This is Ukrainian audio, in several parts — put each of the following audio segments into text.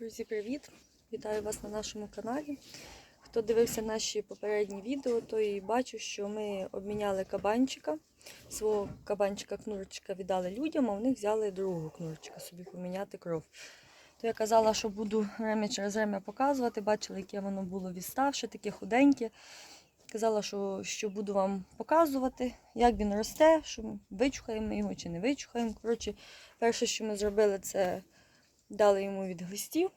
Друзі, привіт! Вітаю вас на нашому каналі. Хто дивився наші попередні відео, той бачив, що ми обміняли кабанчика. Свого кабанчика кнурчика віддали людям, а в них взяли другого кнурчика собі поміняти кров. То я казала, що буду время через время показувати. Бачили, яке воно було відставше, таке худеньке. Казала, що, що буду вам показувати, як він росте, що вичухаємо його чи не вичухаємо. Коротше, перше, що ми зробили, це дали йому від глистів.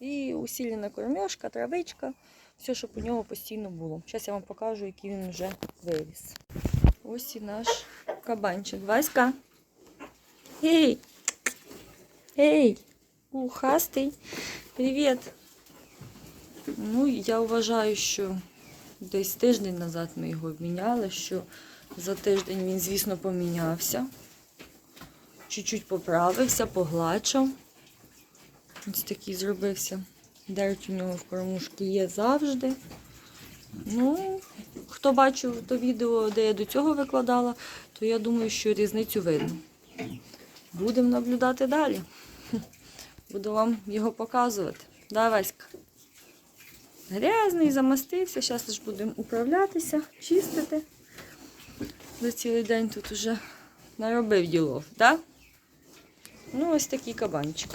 І усілена кормежка, травичка, все, щоб у нього постійно було. Зараз я вам покажу, який він вже виріс. Ось і наш кабанчик. Васька. Ей! Ей! Ухастий. Привіт! Ну, я вважаю, що десь тиждень назад ми його обміняли, що за тиждень він, звісно, помінявся. Чуть-чуть поправився, погладшав. Ось такий зробився. Дерть у нього в кормушки є завжди. Ну, хто бачив то відео, де я до цього викладала, то я думаю, що різницю видно. Будемо наблюдати далі. Буду вам його показувати. Да, Васька? Грязний, замастився. Зараз лише будемо управлятися, чистити. За цілий день тут уже наробив ділов, так? Да? Ну, ось такий кабанчик.